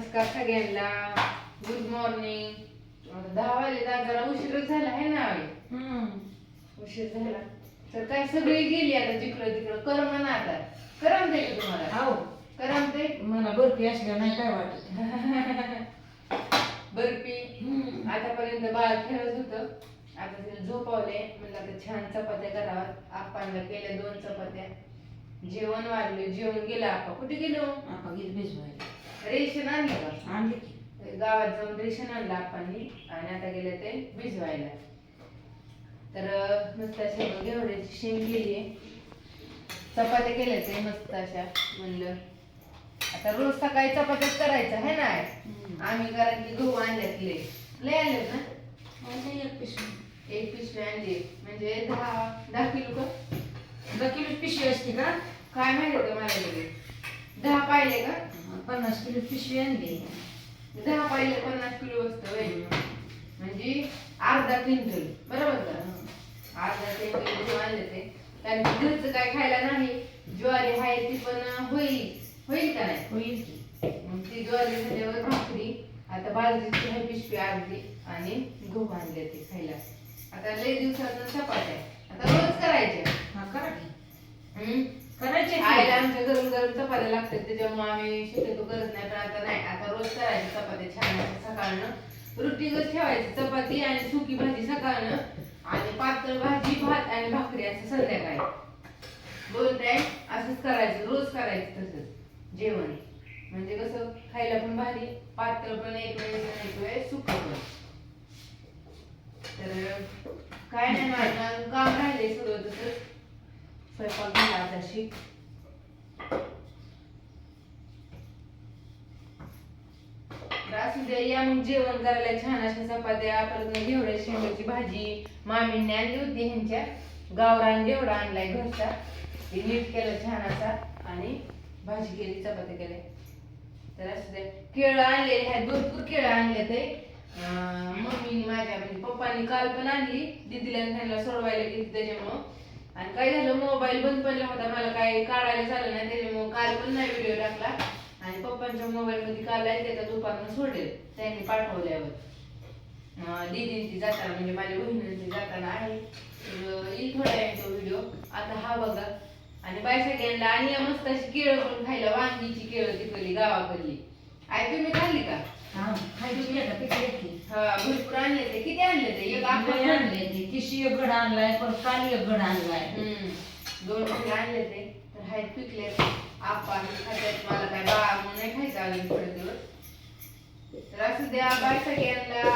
नमस्कार सगळ्यांना. Good morning दहा वाजले तर जरा उशीरच झाला आहे ना? उशीर झाला. तर काय सगळी गेली आता जिकडं तिकडं. करम ना आता. करमते का तुम्हाला. हाव. करमते मला बर्फी असल्या नाही काय वाटत. बर्फी. आतापर्यंत बाळ खेळत होतं. आता तिला झोपावले. म्हणलं आता छान चपात्या कराव्या आप्पांना केल्या दोन चपात्या. जेवण वाढले. जेवण गेलं. आप्पा कुठे गेलो आपण गेली भिजवायला रेशन आणलं का आणली की गावात जाऊन रेशन आणलं आप्पांनी आणि आता गेले ते भिजवायला. तर मस्त अशी घेवड्याची शेंग केली चपात्या केल्या ते मस्त अशा म्हणलं. आता रोज सकाळी चपात्याच करायचं आहे ना? आम्ही कारण की गहू आणल्यातले लय. आणलेत ना? एक पिशवी. एक पिशवी आणली. म्हणजे दहा दहा किलो का? दहा किलो पिशवी असते का? काय माहिती होतं मला दहा पाहिले का? पन्नास किलो पिशवी आणली दहा पाहिले पन्नास किलो असतं. म्हणजे अर्धा क्विंटल. बरोबर का? अर्धा क्विंटल आणले ते. कारण घरचं काय खायला नाही. ज्वारी आहे ती पण होईल. होईल का नाही? होईल की. मग ती ज्वारी झाल्यावर भाकरी आता बाजरीची आहे पिशवी अर्धी आणि गहू आणले ते खायला. आता लय दिवसातून चपात्या. आता रोज करायच्या. हा करा की. हम्म? करायचे आईला आमच्या गरम गरम चपात्या लागतात त्याच्यामुळे आम्ही शक्यतो करत नाही पण आता नाही आता रोज करायची चपात्या छान अशा सकाळनं. रुटीनच ठेवायची चपाती आणि सुकी भाजी सकाळनं आणि पातळ भाजी भात आणि भाकरी असं संध्याकाळी. दोन टाइम असंच करायचं रोज करायचं तसंच जेवण. म्हणजे कसं खायला पण भारी पातळ पण एक वेळेस एक वेळेस सुक पण. तर काय नाही माझं काम राहिले सगळं तसंच. स्वयंपाक झाला आताशी असू द्या या मग जेवण करायला छान अशा चपात्या परत मग घेवड्या शेंगाची भाजी मामींनी आणली होती ह्यांच्या. गावरान घेवडा आणलाय घरचा. ते नीट केलं छान असा आणि भाजी केली चपात्या केल्या. तर असू द्या. केळं आणले ह्या भरपूर केळं आणले ते. अं, मम्मीने माझ्या म्हणजे पप्पानी काल पण आणली. दीदीला त्यांना सोडवायला गेली त्याच्यामुळं. आणि काय झालं मोबाईल बंद पडला होता. मला काय काढायला झालं नाही त्याच्यामुळे काल पण नाही व्हिडिओ टाकला. आणि पप्पांच्या मोबाईल मध्ये काल आहे त्याचा दुपारनं सोडेल. त्यांनी पाठवल्यावर. ती जाताना म्हणजे माझ्या बहिणीने ती जाताना आहे. येईल वेळ तो व्हिडिओ आता हा बघा. आणि बाय सगळ्यांना आणि या मस्त अशी केळं पण खायला वांगीची केळं तिकडली गावाकडली. आई तुम्ही खाल्ली हा की हा भरपूर आणले ते. किती आणले ते? एक आपण आपण एक गड आणलाय पण कालीय एक गड आणलाय. हम्म. दोन किलो आणले ते. तर हाय पिकले आपण खात्यात मला काय बाळा म्हणून नाही खायचं अजून थोडे दिवस. तर असं द्या बाय सगळ्यांना